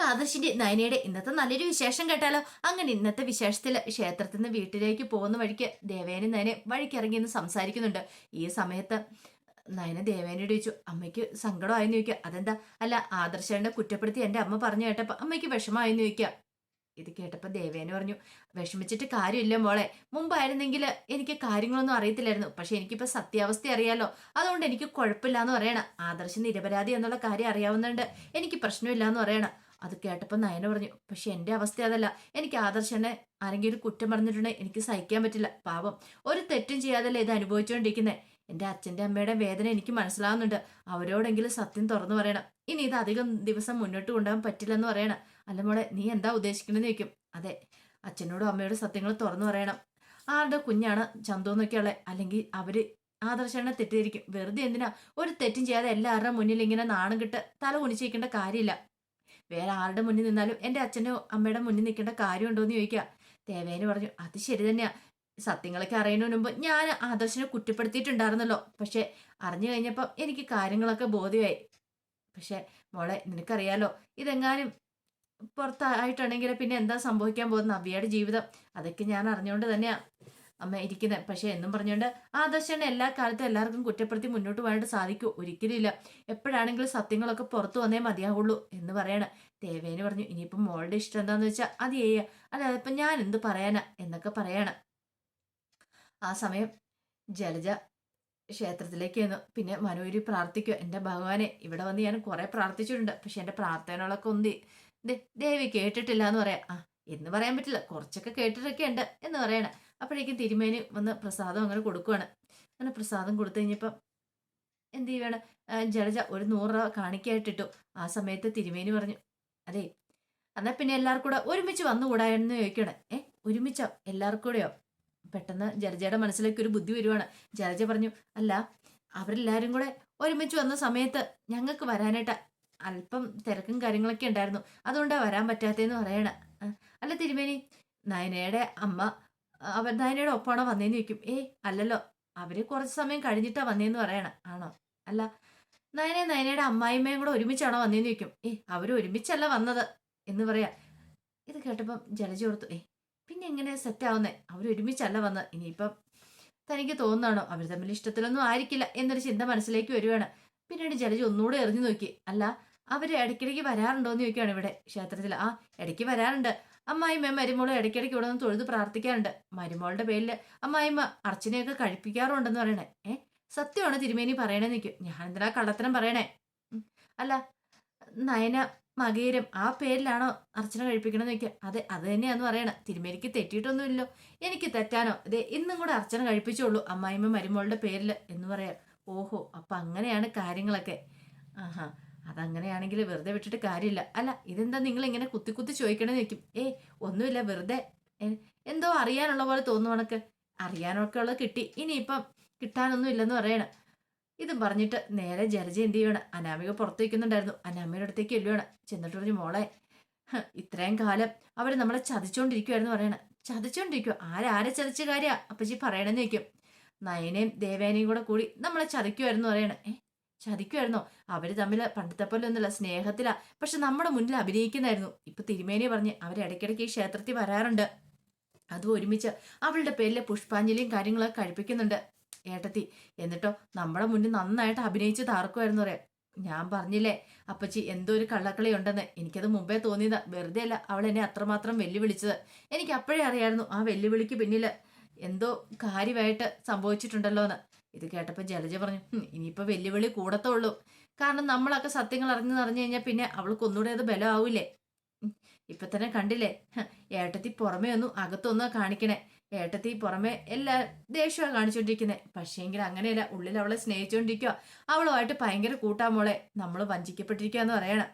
നമുക്ക് ആദർശിന്റെ നയനയുടെ ഇന്നത്തെ നല്ലൊരു വിശേഷം കേട്ടാലോ? അങ്ങനെ ഇന്നത്തെ വിശേഷത്തിൽ ക്ഷേത്രത്തിൽ നിന്ന് വീട്ടിലേക്ക് പോകുന്ന വഴിക്ക് ദേവേനെ നയനെ വഴിക്കിറങ്ങി എന്ന് സംസാരിക്കുന്നുണ്ട്. ഈ സമയത്ത് നയന ദേവേനോട് ചോദിച്ചു അമ്മയ്ക്ക് സങ്കടമായെന്ന് ചോദിക്കുക അതെന്താ? അല്ല ആദർശേനെ കുറ്റപ്പെടുത്തി എന്റെ അമ്മ പറഞ്ഞു കേട്ടപ്പോൾ അമ്മയ്ക്ക് വിഷമമായെന്ന് ചോദിക്കുക ഇത് കേട്ടപ്പോൾ ദേവേന പറഞ്ഞു വിഷമിച്ചിട്ട് കാര്യമില്ല മോളെ. മുമ്പായിരുന്നെങ്കിൽ എനിക്ക് കാര്യങ്ങളൊന്നും അറിയത്തില്ലായിരുന്നു. പക്ഷെ എനിക്കിപ്പോ സത്യാവസ്ഥ അറിയാലോ. അതുകൊണ്ട് എനിക്ക് കുഴപ്പമില്ല എന്ന് പറയണം. ആദർശ് നിരപരാധി എന്നുള്ള കാര്യം അറിയാവുന്നുണ്ട് എനിക്ക് പ്രശ്നമില്ല എന്ന് പറയണം. അത് കേട്ടപ്പോൾ നയന പറഞ്ഞു പക്ഷെ എന്റെ അവസ്ഥ അതല്ല. എനിക്ക് ആദർശനെ ആരെങ്കിലും കുറ്റം പറഞ്ഞിട്ടുണ്ടെങ്കിൽ എനിക്ക് സഹിക്കാൻ പറ്റില്ല. പാവം. ഒരു തെറ്റും ചെയ്യാതല്ലേ ഇത് അനുഭവിച്ചുകൊണ്ടിരിക്കുന്നത് എന്റെ അച്ഛന്റെ അമ്മയുടെ വേദന എനിക്ക് മനസ്സിലാവുന്നുണ്ട്. അവരോടെങ്കിലും സത്യം തുറന്നു പറയണം. ഇനി ഇത് അധികം ദിവസം മുന്നോട്ട് കൊണ്ടുപോകാൻ പറ്റില്ലെന്ന് പറയണം. അല്ല മോളെ നീ എന്താ ഉദ്ദേശിക്കണമെന്ന് ചോദിക്കും. അതെ അച്ഛനോടും അമ്മയോടും സത്യങ്ങൾ തുറന്നു പറയണം. ആരുടെ കുഞ്ഞാണ് ചന്തു എന്നൊക്കെയുള്ള അല്ലെങ്കിൽ അവർ ആദർശനെ തെറ്റിദ്ധരിക്കും. വെറുതെ എന്തിനാ? ഒരു തെറ്റും ചെയ്യാതെ എല്ലാവരുടെ മുന്നിൽ ഇങ്ങനെ നാണം കിട്ട് തല കുനിച്ചിരിക്കേണ്ട കാര്യമില്ല. വേറെ ആരുടെ മുന്നിൽ നിന്നാലും എന്റെ അച്ഛനോ അമ്മയുടെ മുന്നിൽ നിൽക്കേണ്ട കാര്യമുണ്ടോ എന്ന് ചോദിക്കുക. ദേവേന് പറഞ്ഞു അത് ശരി തന്നെയാ. സത്യങ്ങളൊക്കെ അറിയുന്നതിന് മുമ്പ് ഞാൻ ആദർശനെ കുറ്റപ്പെടുത്തിയിട്ടുണ്ടായിരുന്നല്ലോ. പക്ഷെ അറിഞ്ഞു കഴിഞ്ഞപ്പോൾ എനിക്ക് കാര്യങ്ങളൊക്കെ ബോധ്യമായി. പക്ഷെ മോളെ നിനക്കറിയാലോ ഇതെങ്ങാനും പുറത്തായിട്ടുണ്ടെങ്കിൽ പിന്നെ എന്താ സംഭവിക്കാൻ പോകുന്ന അബിയുടെ ജീവിതം അതൊക്കെ ഞാൻ അറിഞ്ഞുകൊണ്ട് തന്നെയാ. അമ്മ ഇരിക്കുന്നത് പക്ഷെ എന്നും പറഞ്ഞുകൊണ്ട് ആദർശനെ എല്ലാ കാലത്തും എല്ലാവർക്കും കുറ്റപ്പെടുത്തി മുന്നോട്ട് പോകാനായിട്ട് സാധിക്കൂ. ഒരിക്കലും ഇല്ല എപ്പോഴാണെങ്കിലും സത്യങ്ങളൊക്കെ പുറത്തു വന്നേ മതിയാവുള്ളൂ എന്ന് പറയണ. ദേവേന് പറഞ്ഞു ഇനിയിപ്പം മോളുടെ ഇഷ്ടം എന്താന്ന് വെച്ചാൽ അത് ചെയ്യുക അല്ല അതിപ്പം ഞാൻ എന്ത് പറയാനാ? എന്നൊക്കെ പറയണം. ആ സമയം ജലജ ക്ഷേത്രത്തിലേക്ക് ചെന്നു. പിന്നെ മനോരി പ്രാർത്ഥിക്കുക എന്റെ ഭഗവാനെ ഇവിടെ വന്ന് ഞാൻ കുറെ പ്രാർത്ഥിച്ചിട്ടുണ്ട്. പക്ഷെ എന്റെ പ്രാർത്ഥനകളൊക്കെ ഒന്ന് ദേവി കേട്ടിട്ടില്ല എന്ന് പറയാം. ആ എന്ന് പറയാൻ പറ്റില്ല. കുറച്ചൊക്കെ കേട്ടിട്ടൊക്കെ ഉണ്ട് എന്ന് പറയണേ. അപ്പോഴേക്കും തിരുമേനി വന്ന് പ്രസാദം അങ്ങനെ കൊടുക്കുവാണ്. അങ്ങനെ പ്രസാദം കൊടുത്തു കഴിഞ്ഞപ്പം എന്ത് ചെയ്യുവാണ്? ജഡജ ഒരു നൂറ് രൂപ കാണിക്കായിട്ടിട്ടു. ആ സമയത്ത് തിരുമേനി പറഞ്ഞു അതെ എന്നാൽ പിന്നെ എല്ലാവർക്കും കൂടെ ഒരുമിച്ച് വന്നുകൂടായിരുന്നു ചോദിക്കണേ ഏ ഒരുമിച്ചോ? എല്ലാവർക്കും കൂടെയോ? പെട്ടെന്ന് ജലജയുടെ മനസ്സിലേക്ക് ഒരു ബുദ്ധി വരുവാണ്. ജലജ പറഞ്ഞു അല്ല അവരെല്ലാവരും കൂടെ ഒരുമിച്ച് വന്ന സമയത്ത് ഞങ്ങൾക്ക് വരാനായിട്ട് അല്പം തിരക്കും കാര്യങ്ങളൊക്കെ ഉണ്ടായിരുന്നു. അതുകൊണ്ടാണ് വരാൻ പറ്റാത്തതെന്ന് പറയണ. അല്ല തിരുമേനി നയനയുടെ അമ്മ അവർ നയനയുടെ ഒപ്പമാണോ വന്നേന്ന് ചോദിക്കും. ഏ അല്ലല്ലോ. അവർ കുറച്ച് സമയം കഴിഞ്ഞിട്ടാ വന്നേന്ന് പറയണ. ആണോ? അല്ല. നയന നയനയുടെ അമ്മായിമ്മയും കൂടെ ഒരുമിച്ചാണോ വന്നേന്ന് ചോദിക്കും. ഏ അവർ ഒരുമിച്ചല്ല വന്നത്. എന്ന് പറയാ. ഇത് കേട്ടപ്പം ജലജി കൊടുത്തു ഏ പിന്നെ എങ്ങനെ സെറ്റ് ആവുന്നേ? അവർ ഒരുമിച്ചല്ല വന്നത്. ഇനിയിപ്പം തനിക്ക് തോന്നുന്നാണോ അവർ തമ്മിൽ ഇഷ്ടത്തിലൊന്നും ആയിരിക്കില്ല എന്നൊരു ചിന്ത മനസ്സിലേക്ക് വരുവാണ്. പിന്നീട് ജലജ ഒന്നുകൂടെ എറിഞ്ഞു നോക്കി. അല്ല അവർ ഇടയ്ക്കിടയ്ക്ക് വരാറുണ്ടോ എന്ന് ചോദിക്കുകയാണ് ഇവിടെ ക്ഷേത്രത്തിൽ. ആ ഇടയ്ക്ക് വരാറുണ്ട്. അമ്മായിമ്മ മരുമോളെ ഇടയ്ക്കിടയ്ക്ക് ഇവിടെ നിന്ന് തൊഴുത് പ്രാർത്ഥിക്കാറുണ്ട്. മരുമോളുടെ പേരിൽ അമ്മായിമ്മ അർച്ചനയൊക്കെ കഴിപ്പിക്കാറുണ്ടെന്ന് പറയണേ. ഏ? സത്യമാണ് തിരുമേനി പറയണേ നിൽക്കും ഞാൻ എന്തിനാ കള്ളത്തരം പറയണേ? അല്ല നയന മകീരം ആ പേരിലാണോ അർച്ചന കഴിപ്പിക്കണമെന്ന് ചോദിക്കുക അതെ അത് തന്നെയാന്ന് പറയണം. തിരുമേനിക്ക് തെറ്റിയിട്ടൊന്നുമില്ലല്ലോ. എനിക്ക് തെറ്റാനോ? ഇതേ ഇന്നും കൂടെ അർച്ചന കഴിപ്പിച്ചോളൂ അമ്മായിമ്മ മരുമോളുടെ പേരിൽ എന്ന് പറയാം. ഓഹോ അപ്പം അങ്ങനെയാണ് കാര്യങ്ങളൊക്കെ. ആഹാ. അതങ്ങനെയാണെങ്കിൽ വെറുതെ വിട്ടിട്ട് കാര്യമില്ല. അല്ല ഇതെന്താ നിങ്ങൾ ഇങ്ങനെ കുത്തി കുത്തി ചോദിക്കണമെന്ന് വെക്കും ഏ ഒന്നുമില്ല വെറുതെ എന്തോ അറിയാനുള്ള പോലെ തോന്നുന്നു കണക്ക് അറിയാനൊക്കെ ഉള്ളത് കിട്ടി. ഇനിയിപ്പം കിട്ടാനൊന്നും ഇല്ലെന്ന് പറയണം. ഇതും പറഞ്ഞിട്ട് നേരെ ജലജ എന്ത് ചെയ്യണം? അനാമിക പുറത്ത് വയ്ക്കുന്നുണ്ടായിരുന്നു അനാമിയുടെ അടുത്തേക്ക് എല്ലുവാണ് ചെന്നിട്ട് പറഞ്ഞു മോളെ ഇത്രയും കാലം അവർ നമ്മളെ ചതിച്ചോണ്ടിരിക്കുവായിരുന്നു പറയണ. ചതിച്ചോണ്ടിരിക്കുക ആരാരെ ചതിച്ച കാര്യ? അപ്പച്ചി പറയണമെന്ന് വെക്കും നയനയും ദേവേനയും കൂടെ കൂടി നമ്മളെ ചതിക്കുമായിരുന്നു പറയണ. ഏ ചതിക്കുമായിരുന്നോ അവർ തമ്മിൽ പണ്ടത്തെ പോലെ ഒന്നുമില്ല സ്നേഹത്തിലാ. പക്ഷെ നമ്മുടെ മുന്നിൽ അഭിനയിക്കുന്നതായിരുന്നു ഇപ്പൊ തിരുമേനി പറഞ്ഞ് അവർ ഇടയ്ക്കിടയ്ക്ക് ഈ ക്ഷേത്രത്തിൽ വരാറുണ്ട്. അതും ഒരുമിച്ച് അവളുടെ പേരിലെ പുഷ്പാഞ്ജലിയും കാര്യങ്ങളൊക്കെ കഴിപ്പിക്കുന്നുണ്ട് ഏട്ടത്തി. എന്നിട്ടോ നമ്മുടെ മുന്നിൽ നന്നായിട്ട് അഭിനയിച്ച് താർക്കുമായിരുന്നു പറയാം. ഞാൻ പറഞ്ഞില്ലേ അപ്പച്ചി എന്തോ ഒരു കള്ളക്കളി ഉണ്ടെന്ന് എനിക്കത് മുമ്പേ തോന്നിയത്. വെറുതെ അല്ല അവൾ എന്നെ അത്രമാത്രം വെല്ലുവിളിച്ചത്. എനിക്ക് അപ്പോഴേ അറിയായിരുന്നു ആ വെല്ലുവിളിക്ക് പിന്നിൽ എന്തോ കാര്യമായിട്ട് സംഭവിച്ചിട്ടുണ്ടല്ലോ എന്ന് ഇത് കേട്ടപ്പോൾ ജലജ പറഞ്ഞു ഇനിയിപ്പോൾ ഇനിയിപ്പോ വെല്ലുവിളി കൂടത്തുള്ളൂ. കാരണം നമ്മളൊക്കെ സത്യങ്ങൾ അറിഞ്ഞു അറിഞ്ഞു കഴിഞ്ഞാൽ പിന്നെ അവൾക്ക് ഒന്നുകൂടെ അത് ബലമാവൂലേ ഉം, ഇപ്പൊ തന്നെ കണ്ടില്ലേ? ഏട്ടത്തി പുറമേ ഒന്നും അകത്തൊന്നും കാണിക്കണേ. ഏട്ടത്തി പുറമേ എല്ലാ ദേഷ്യമാണ് കാണിച്ചോണ്ടിരിക്കുന്നത് പക്ഷേങ്കിൽ അങ്ങനെയല്ല ഉള്ളിൽ അവളെ സ്നേഹിച്ചോണ്ടിരിക്കുക അവളുമായിട്ട് ഭയങ്കര കൂട്ടാമോളെ നമ്മൾ വഞ്ചിക്കപ്പെട്ടിരിക്കുക എന്ന് പറയണം.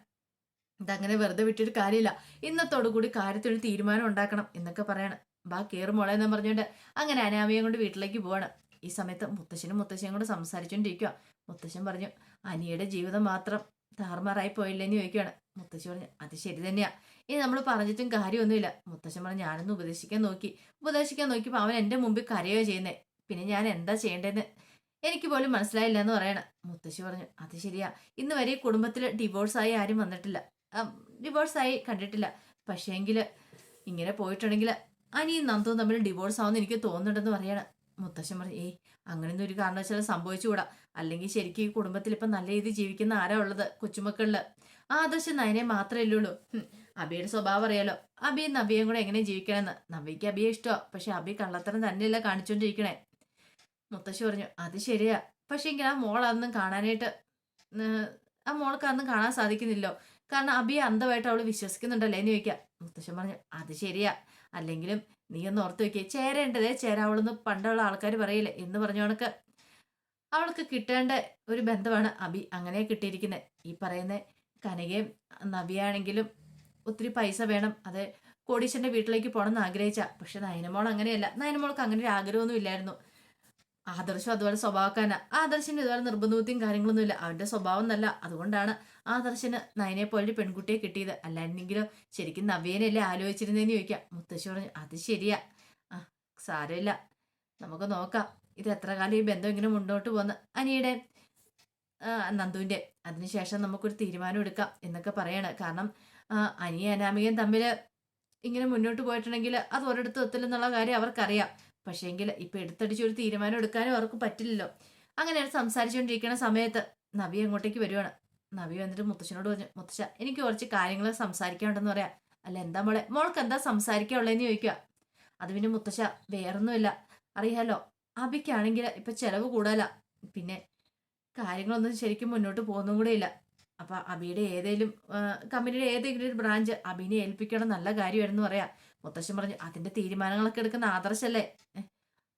ഇതങ്ങനെ വെറുതെ വിട്ടിട്ട് കാര്യമില്ല. ഇന്നത്തോടു കൂടി കാര്യത്തിനൊരു തീരുമാനം ഉണ്ടാക്കണം എന്നൊക്കെ പറയണം. ബാ കയറുമോളെ മോളെ എന്ന് പറഞ്ഞുകൊണ്ട് അങ്ങനെ അനാമിയെ കൊണ്ട് വീട്ടിലേക്ക് പോവാണ്. ഈ സമയത്ത് മുത്തശ്ശനും മുത്തശ്ശിയും കൂടെ സംസാരിച്ചുകൊണ്ടിരിക്കുക മുത്തശ്ശൻ പറഞ്ഞു അനിയുടെ ജീവിതം മാത്രം താറുമാറായി പോയില്ലെന്ന് ചോദിക്കുകയാണ് മുത്തശ്ശി പറഞ്ഞു അത് ശരി തന്നെയാ. ഇനി നമ്മൾ പറഞ്ഞിട്ടും കാര്യമൊന്നുമില്ല. മുത്തശ്ശൻ പറഞ്ഞു ഞാനൊന്ന് ഉപദേശിക്കാൻ നോക്കി. ഉപദേശിക്കാൻ നോക്കിയപ്പോൾ അവൻ എന്റെ മുമ്പിൽ കരയോ ചെയ്യുന്നേ. പിന്നെ ഞാൻ എന്താ ചെയ്യേണ്ടതെന്ന് എനിക്ക് പോലും മനസ്സിലായില്ല എന്ന് പറയണം. മുത്തശ്ശി പറഞ്ഞു അത് ശരിയാ. ഇന്ന് വരെ കുടുംബത്തിൽ ഡിവോഴ്സായി ആരും വന്നിട്ടില്ല. ഡിവോഴ്സായി കണ്ടിട്ടില്ല. പക്ഷേങ്കിൽ ഇങ്ങനെ പോയിട്ടുണ്ടെങ്കിൽ അനിയും നന്ദുവും തമ്മിൽ ഡിവോഴ്സ് ആവുമെന്ന് എനിക്ക് തോന്നുന്നുണ്ടെന്ന് പറയാണ്. മുത്തശ്ശൻ പറഞ്ഞു ഏയ് അങ്ങനെയൊന്നും ഒരു കാരണവശാലും സംഭവിച്ചുകൂടാ. അല്ലെങ്കിൽ ശരിക്കും ഈ കുടുംബത്തിൽ ഇപ്പം നല്ല രീതിയിൽ ജീവിക്കുന്ന ആരാ ഉള്ളത്? കൊച്ചുമക്കളിൽ. ആദർശം നയനെ മാത്രമേ ഉള്ളൂ അബിയുടെ സ്വഭാവം അറിയാലോ. അബിയും നബിയും കൂടെ എങ്ങനെ ജീവിക്കണമെന്ന്? നബിക്ക് അബിയെ ഇഷ്ടമാണ് പക്ഷെ അബി കള്ളത്തരം തന്നെയല്ല കാണിച്ചുകൊണ്ടിരിക്കണേ മുത്തശ്ശി പറഞ്ഞു അത് ശരിയാ. പക്ഷെ എങ്കിൽ ആ മോൾ കാണാനായിട്ട് ആ മോൾക്ക് അതൊന്നും കാണാൻ സാധിക്കുന്നില്ലോ കാരണം അബിയെ അന്ധമായിട്ട് അവൾ വിശ്വസിക്കുന്നുണ്ടല്ലേ എന്ന് ചോദിക്കാം. മുത്തശ്ശൻ പറഞ്ഞു അത് ശരിയാ. അല്ലെങ്കിലും നീ ഒന്ന് ഓർത്ത് വെക്കേ ചേരേണ്ടതേ ചേരാവളെന്ന് പണ്ടുള്ള ആൾക്കാർ പറയില്ലേ? എന്ന് പറഞ്ഞ കണക്ക്. അവൾക്ക് കിട്ടേണ്ട ഒരു ബന്ധമാണ് അബി അങ്ങനെ കിട്ടിയിരിക്കുന്നത് ഈ പറയുന്ന കനകയും നബിയാണെങ്കിലും ഒത്തിരി പൈസ വേണം. അത് കോടീശ്വരന്റെ വീട്ടിലേക്ക് പോകണമെന്ന് ആഗ്രഹിച്ച. പക്ഷെ നയനമോൾ അങ്ങനെയല്ല. നയനമോൾക്ക് അങ്ങനെ ഒരു ആഗ്രഹമൊന്നും ഇല്ലായിരുന്നു. ആദർശം അതുപോലെ സ്വഭാവക്കാരന. ആദർശിന് ഇതുപോലെ നിർബന്ധവും കാര്യങ്ങളൊന്നുമില്ല അവന്റെ സ്വഭാവം നല്ല. അതുകൊണ്ടാണ് ആദർശന് നയനെ പോലെ ഒരു പെൺകുട്ടിയെ കിട്ടിയത്. അല്ലായിരുന്നെങ്കിലോ? ശരിക്കും നവ്യേനല്ലേ ആലോചിച്ചിരുന്നതെന്ന് ചോദിക്കാം. മുത്തശ്ശി പറഞ്ഞു അത് ശരിയാ. ആ സാരമില്ല. നമുക്ക് നോക്കാം. ഇത് എത്ര കാലം ഈ ബന്ധം ഇങ്ങനെ മുന്നോട്ട് പോകുന്ന അനിയുടെ നന്ദുവിന്റെ അതിനുശേഷം നമുക്കൊരു തീരുമാനം എടുക്കാം എന്നൊക്കെ പറയാണ്. കാരണം അനിയ അനാമികയും തമ്മിൽ ഇങ്ങനെ മുന്നോട്ട് പോയിട്ടുണ്ടെങ്കിൽ അത് ഒരിടത്തും എത്തില്ലെന്നുള്ള കാര്യം അവർക്കറിയാം. പക്ഷേങ്കിൽ ഇപ്പം എടുത്തടിച്ച് ഒരു തീരുമാനം എടുക്കാനും അവർക്ക് പറ്റില്ലല്ലോ. അങ്ങനെയാണ് സംസാരിച്ചുകൊണ്ടിരിക്കുന്ന സമയത്ത് നവി അങ്ങോട്ടേക്ക് വരുവാണ്. നവി വന്നിട്ട് മുത്തശ്ശനോട് പറഞ്ഞു മുത്തശ്ശ എനിക്ക് കുറച്ച് കാര്യങ്ങൾ സംസാരിക്കാനുണ്ടെന്ന് പറയാം. അല്ല എന്താ മോളെ? മോൾക്ക് എന്താ സംസാരിക്കാനുള്ളതെന്ന് ചോദിക്കുക. അത് പിന്നെ മുത്തശ്ശ വേറൊന്നുമില്ല. അറിയാലോ അബിക്കാണെങ്കിൽ ഇപ്പം ചിലവ് കൂടുതല പിന്നെ കാര്യങ്ങളൊന്നും ശരിക്കും മുന്നോട്ട് പോകുന്നും കൂടെ ഇല്ല. അപ്പം അബിയുടെ ഏതെങ്കിലും കമ്പനിയുടെ ഏതെങ്കിലും ഒരു ബ്രാഞ്ച് അബിനെ ഏൽപ്പിക്കണം നല്ല കാര്യമായിരുന്നു പറയാം. മുത്തശ്ശൻ പറഞ്ഞു അതിന്റെ തീരുമാനങ്ങളൊക്കെ എടുക്കുന്ന ആദർശല്ലേ?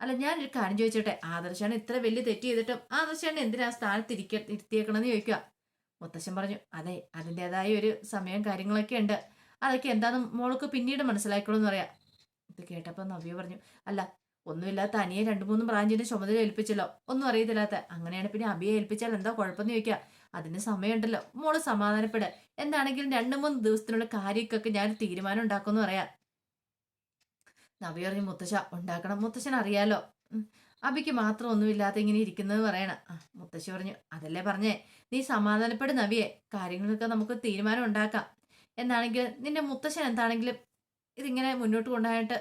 അല്ല ഞാനൊരു കാര്യം ചോദിച്ചോട്ടെ? ആദർശാണ് ഇത്ര വലിയ തെറ്റ് ചെയ്തിട്ടും ആദർശാണ് എന്തിനാ സ്ഥാനത്ത് ഇരിക്ക ഇരുത്തിയേക്കണമെന്ന് ചോദിക്കുക. മുത്തശ്ശൻ പറഞ്ഞു അതെ അതിന്റെതായ ഒരു സമയം കാര്യങ്ങളൊക്കെ ഉണ്ട്. അതൊക്കെ എന്താണെന്ന് മോൾക്ക് പിന്നീട് മനസ്സിലായിക്കോളൂ എന്ന് പറയാം. ഇത് കേട്ടപ്പോൾ നവ്യ പറഞ്ഞു അല്ല ഒന്നുമില്ലാത്ത അനിയെ രണ്ട് മൂന്ന് ബ്രാഞ്ചിന്റെ ചുമതല ഏൽപ്പിച്ചല്ലോ. ഒന്നും അറിയത്തില്ലാത്ത. അങ്ങനെയാണ് പിന്നെ അബിയെ ഏൽപ്പിച്ചാൽ എന്താ കുഴപ്പമെന്ന് ചോദിക്കാം അതിന് സമയമുണ്ടല്ലോ. മോൾ സമാധാനപ്പെട്. എന്താണെങ്കിലും രണ്ട് മൂന്ന് ദിവസത്തിനുള്ള കാര്യക്കൊക്കെ ഞാൻ തീരുമാനം ഉണ്ടാക്കുമെന്ന് പറയാം. നവ്യ പറഞ്ഞു മുത്തശ്ശ ഉണ്ടാക്കണം. മുത്തശ്ശൻ അറിയാലോ. അബിക്ക് മാത്രം ഒന്നുമില്ലാതെ ഇങ്ങനെ ഇരിക്കുന്നത് പറയണം. മുത്തശ്ശി പറഞ്ഞു അതല്ലേ പറഞ്ഞേ? നീ സമാധാനപ്പെട് നവിയെ. കാര്യങ്ങളൊക്കെ നമുക്ക് തീരുമാനം ഉണ്ടാക്കാം. എന്നാണെങ്കിൽ നിന്റെ മുത്തശ്ശൻ എന്താണെങ്കിലും ഇതിങ്ങനെ മുന്നോട്ട് കൊണ്ടുപോയിട്ട്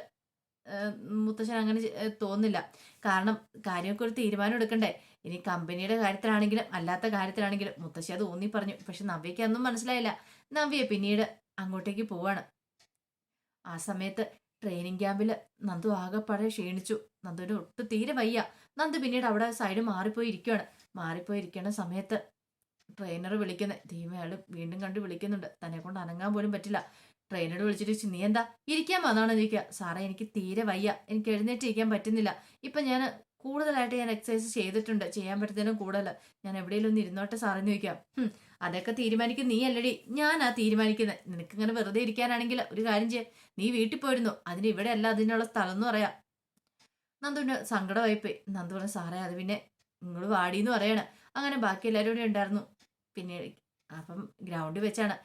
മുത്തശ്ശൻ അങ്ങനെ തോന്നില്ല. കാരണം കാര്യമൊക്കെ ഒരു തീരുമാനം എടുക്കണ്ടേ. ഇനി കമ്പനിയുടെ കാര്യത്തിലാണെങ്കിലും അല്ലാത്ത കാര്യത്തിലാണെങ്കിലും മുത്തശ്ശി അത് ഊന്നി പറഞ്ഞു. പക്ഷെ നവ്യയ്ക്ക് അന്നും മനസ്സിലായില്ല. നവ്യ പിന്നീട് അങ്ങോട്ടേക്ക് പോവാണ്. ആ സമയത്ത് ട്രെയിനിങ് ക്യാമ്പിൽ നന്ദു ആകെപ്പാടെ ക്ഷീണിച്ചു. നന്ദുവിന് ഒട്ട് തീരെ വയ്യ. നന്ദു പിന്നീട് അവിടെ സൈഡ് മാറിപ്പോയി ഇരിക്കുകയാണ് മാറിപ്പോയി ഇരിക്കുന്ന സമയത്ത് ട്രെയിനർ വിളിക്കുന്നത് ദൈവം വീണ്ടും കണ്ട് വിളിക്കുന്നുണ്ട്. തന്നെ കൊണ്ട് അനങ്ങാൻ പോലും പറ്റില്ല. ട്രെയിനോട് വിളിച്ചിട്ട് നീ എന്താ? ഇരിക്കാൻ വന്നാണോ? ചോദിക്കുക. സാറേ എനിക്ക് തീരെ വയ്യ. എനിക്ക് എഴുന്നേറ്റ് ഇരിക്കാൻ പറ്റുന്നില്ല. ഇപ്പൊ ഞാൻ കൂടുതലായിട്ട് ഞാൻ എക്സസൈസ് ചെയ്തിട്ടുണ്ട്. ചെയ്യാൻ പറ്റുന്നതിനും കൂടുതൽ ഞാൻ എവിടെയെങ്കിലും ഒന്ന് ഇരുന്നോട്ടെ സാറെന്ന് ചോദിക്കാം. അതൊക്കെ തീരുമാനിക്കും നീ അല്ലടി ഞാനാ തീരുമാനിക്കുന്നത് നിനക്ക് ഇങ്ങനെ വെറുതെ ഇരിക്കാനാണെങ്കിൽ ഒരു കാര്യം ചെയ്യാം. നീ വീട്ടിൽ പോയിരുന്നു. അതിന് ഇവിടെ അല്ല അതിനുള്ള സ്ഥലം എന്ന് പറയാം. നന്ദുവിന് സങ്കടമായിപ്പോയി. നന്ദു പറഞ്ഞു സാറേ അത് പിന്നെ നിങ്ങൾ വാടിയെന്ന് പറയണ. അങ്ങനെ ബാക്കി എല്ലാവരും കൂടെ ഉണ്ടായിരുന്നു. പിന്നെ അപ്പം ഗ്രൗണ്ടിൽ വെച്ചാണ്.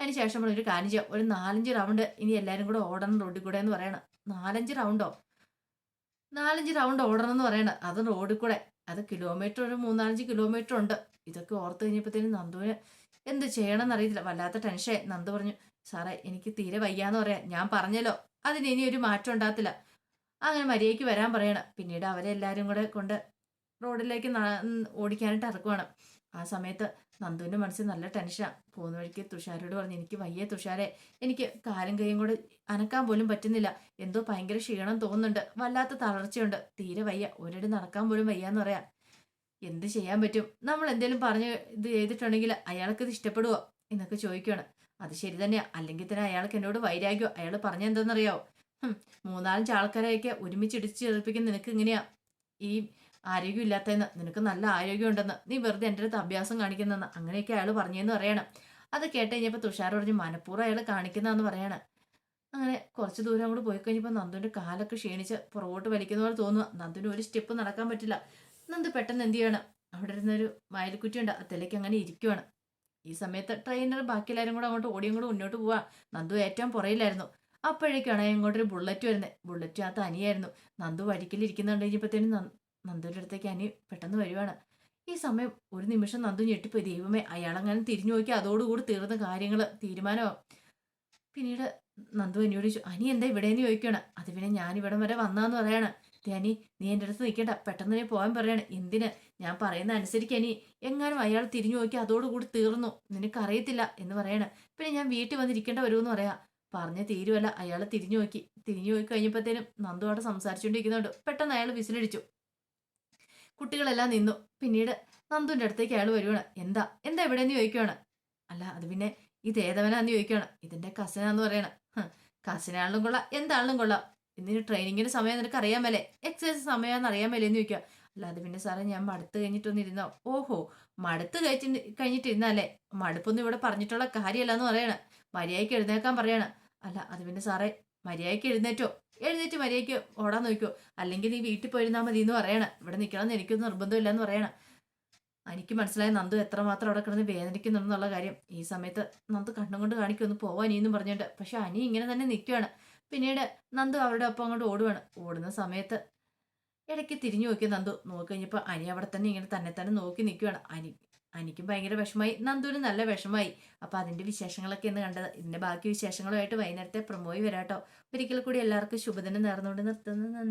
അതിന് ശേഷം ഒരു കാര്യം ചെയ്യാം. ഒരു നാലഞ്ച് റൗണ്ട് ഇനി എല്ലാവരും കൂടെ ഓടണം റോഡിൽ കൂടെ എന്ന് പറയണം. നാലഞ്ച് റൗണ്ടോ നാലഞ്ച് റൗണ്ട് ഓടണം എന്ന് പറയണം അത് റോഡിൽ കൂടെ. അത് കിലോമീറ്റർ ഒരു മൂന്നാലഞ്ച് കിലോമീറ്റർ ഉണ്ട്. ഇതൊക്കെ ഓർത്ത് കഴിഞ്ഞപ്പോഴത്തേനും നന്ദുവിന് എന്ത് ചെയ്യണം എന്നറിയത്തില്ല വല്ലാത്ത ടെൻഷൻ നന്ദു പറഞ്ഞു സാറേ എനിക്ക് തീരെ വയ്യാന്ന് പറയാം ഞാൻ പറഞ്ഞല്ലോ. അതിന് ഇനി ഒരു മാറ്റം ഉണ്ടാകത്തില്ല. അങ്ങനെ മര്യാദയ്ക്ക് വരാൻ പറയണം. പിന്നീട് അവരെ എല്ലാവരും കൂടെ കൊണ്ട് റോഡിലേക്ക് ഓടിക്കാനായിട്ട് ഇറക്കുവാണ്. ആ സമയത്ത് നന്ദുവിന്റെ മനസ്സിൽ നല്ല ടെൻഷനാണ് പോകുന്ന വഴിക്ക് തുഷാരോട് പറഞ്ഞു എനിക്ക് വയ്യ തുഷാരെ. എനിക്ക് കാലും കൈയും കൂടെ അനക്കാൻ പോലും പറ്റുന്നില്ല. എന്തോ ഭയങ്കര ക്ഷീണം തോന്നുന്നുണ്ട്. വല്ലാത്ത തളർച്ചയുണ്ട്. തീരെ വയ്യ. ഒരിട നടക്കാൻ പോലും വയ്യാന്ന് പറയാം. എന്ത് ചെയ്യാൻ പറ്റും? നമ്മൾ എന്തെങ്കിലും പറഞ്ഞ് ഇത് ചെയ്തിട്ടുണ്ടെങ്കിൽ അയാൾക്ക് ഇത് ഇഷ്ടപ്പെടുവോ? എന്നൊക്കെ ചോദിക്കുകയാണ് അത് ശരി തന്നെയാ. അല്ലെങ്കിൽ തന്നെ അയാൾക്ക് എന്നോട് വൈരാഗ്യോ? അയാൾ പറഞ്ഞെന്തെന്നറിയാവോ മൂന്നാലഞ്ച് ആൾക്കാരെയൊക്കെ ഒരുമിച്ച് ഇടിച്ച് ചെറുപ്പിക്കുന്ന നിനക്ക് ഇങ്ങനെയാ. ഈ ആരോഗ്യം ഇല്ലാത്തതെന്ന് നിനക്ക് നല്ല ആരോഗ്യമുണ്ടെന്ന് നീ വെറുതെ എന്റെ അടുത്ത് അഭ്യാസം കാണിക്കുന്നെന്ന് അങ്ങനെയൊക്കെ അയാൾ പറഞ്ഞെന്ന് പറയണം. അത് കേട്ട് കഴിഞ്ഞപ്പോൾ തുഷാർ പറഞ്ഞ് മനഃപൂർവം അയാൾ കാണിക്കുന്നതെന്ന് പറയാണ്. അങ്ങനെ കുറച്ച് ദൂരം അങ്ങോട്ട് പോയി കഴിഞ്ഞപ്പോൾ നന്ദുവിന്റെ കാലൊക്കെ ക്ഷീണിച്ച് പുറകോട്ട് വലിക്കുന്ന പോലെ തോന്നുക നന്ദുവിന് ഒരു സ്റ്റെപ്പ് നടക്കാൻ പറ്റില്ല. നന്ദു പെട്ടെന്ന് എന്ത് ചെയ്യണം? അവിടെ ഇരുന്നൊരു മയൽക്കുറ്റി ഉണ്ട് അതിലേക്ക് അങ്ങനെ ഇരിക്കുവാണ്. ഈ സമയത്ത് ട്രെയിനർ ബാക്കി എല്ലാവരും കൂടെ അങ്ങോട്ട് ഓടിയും കൂടെ മുന്നോട്ട് പോവാ. നന്ദു ഏറ്റവും പുറയിലായിരുന്നു അപ്പോഴേക്കാണ് ഇങ്ങോട്ടൊരു ബുള്ളറ്റ് വരുന്നത് ബുള്ളറ്റ് ആ തനിയായിരുന്നു നന്ദു വഴിക്കലിരിക്കുന്നുണ്ട് കഴിഞ്ഞപ്പോഴത്തേനും നന്ദുവിന്റെ അടുത്തേക്ക് അനി പെട്ടെന്ന് വരുവാണ്. ഈ സമയം ഒരു നിമിഷം നന്ദു ഞെട്ടിപ്പോയി. ദൈവമേ അയാളങ്ങനെ തിരിഞ്ഞു നോക്കി അതോടുകൂടി തീർന്ന കാര്യങ്ങൾ തീരുമാനമാവും. പിന്നീട് നന്ദു എന്നോട് ചോദിച്ചു അനി എന്താ ഇവിടെയെന്ന് ചോദിക്കുകയാണ്? അത് പിന്നെ ഞാൻ ഇവിടെ വരെ വന്നാന്ന് പറയാണ്. ധ്യാനി നീ എന്റെ അടുത്ത് നിൽക്കണ്ട. പെട്ടെന്ന് നീ പോകാൻ പറയാണ്. എന്തിന്? ഞാൻ പറയുന്ന അനുസരിച്ച് അനി. എങ്ങാനും അയാൾ തിരിഞ്ഞു നോക്കി അതോടുകൂടി തീർന്നു. നിനക്കറിയത്തില്ല എന്ന് പറയാണ്. പിന്നെ ഞാൻ വീട്ടിൽ വന്നിരിക്കേണ്ട വരുമെന്ന് പറയാം. പറഞ്ഞ തീരുവല്ല. അയാൾ തിരിഞ്ഞു നോക്കി. തിരിഞ്ഞു നോക്കി കഴിഞ്ഞപ്പോഴത്തേനും നന്ദു അവിടെ സംസാരിച്ചുകൊണ്ടിരിക്കുന്നുണ്ട്. പെട്ടെന്ന് അയാൾ വിസിലടിച്ചു. കുട്ടികളെല്ലാം നിന്നു. പിന്നീട് നന്ദുവിന്റെ അടുത്തേക്ക് അയാൾ വരുവാണ്. എന്താ? എന്താ എവിടെയെന്ന് ചോദിക്കുവാണ്. അല്ല അത് പിന്നെ ഇത് ഏതവനാന്ന് ചോദിക്കുവാണ്. ഇതിന്റെ കസിനാന്ന് പറയണം. കസിനാണെങ്കിലും കൊള്ളാം എന്താണെങ്കിലും കൊള്ളാം. ഇതിന് ട്രെയിനിങ്ങിന് സമയം നിനക്ക് അറിയാൻ മേലെ. എക്സസൈസ് സമയമാണെന്ന് അറിയാൻ മേലെ എന്ന് ചോദിക്കുക അല്ല അത് പിന്നെ സാറേ ഞാൻ മടുത്ത് കഴിഞ്ഞിട്ടൊന്നിരുന്ന? ഓഹോ മടുത്ത് കഴിച്ചിട്ട് കഴിഞ്ഞിട്ടിരുന്നല്ലേ മടുപ്പൊന്നും ഇവിടെ പറഞ്ഞിട്ടുള്ള കാര്യമല്ല എന്ന് പറയണേ. മര്യാദയ്ക്ക് എഴുന്നേക്കാൻ പറയണേ. അല്ല അത് പിന്നെ സാറേ മര്യാദയ്ക്ക് എഴുന്നേറ്റോ. എഴുന്നേറ്റ് മര്യാദയ്ക്ക് ഓടാൻ നോക്കുമോ അല്ലെങ്കിൽ നീ വീട്ടിൽ പോയിരുന്നാൽ മതി എന്ന് പറയണം. ഇവിടെ നിൽക്കണമെന്ന് എനിക്കൊന്നും നിർബന്ധമില്ല എന്ന് പറയണം. എനിക്ക് മനസ്സിലായി നന്ദു എത്രമാത്രം അവിടെ കിടന്ന് വേദനിക്കുന്നുണ്ടെന്നുള്ള കാര്യം. ഈ സമയത്ത് നന്ദു കണ്ണും കൊണ്ട് കാണിക്കൊന്ന് പോവാ എന്നും പറഞ്ഞിട്ട്. പക്ഷെ അനി ഇങ്ങനെ തന്നെ നിൽക്കുകയാണ്. പിന്നീട് നന്ദു അവരുടെ ഒപ്പം അങ്ങോട്ട് ഓടുവാണ്. ഓടുന്ന സമയത്ത് ഇടയ്ക്ക് തിരിഞ്ഞു നോക്കിയ നന്ദു നോക്കി കഴിഞ്ഞപ്പോൾ അനി അവിടെ തന്നെ ഇങ്ങനെ തന്നെ തന്നെ നോക്കി നിൽക്കുകയാണ്. അനി അനിക്കും ഭയങ്കര വിഷമായി നന്ദൂരി നല്ല വിഷമായി അപ്പൊ അതിന്റെ വിശേഷങ്ങളൊക്കെ ഇന്ന് കണ്ടത്. ഇതിന്റെ ബാക്കി വിശേഷങ്ങളുമായിട്ട് വൈകുന്നേരത്തെ പ്രമോയി വരാട്ടോ. ഒരിക്കൽ കൂടി എല്ലാവർക്കും ശുഭദിനം നേർന്നുകൊണ്ട് നിർത്തുന്നു. നന്ദി.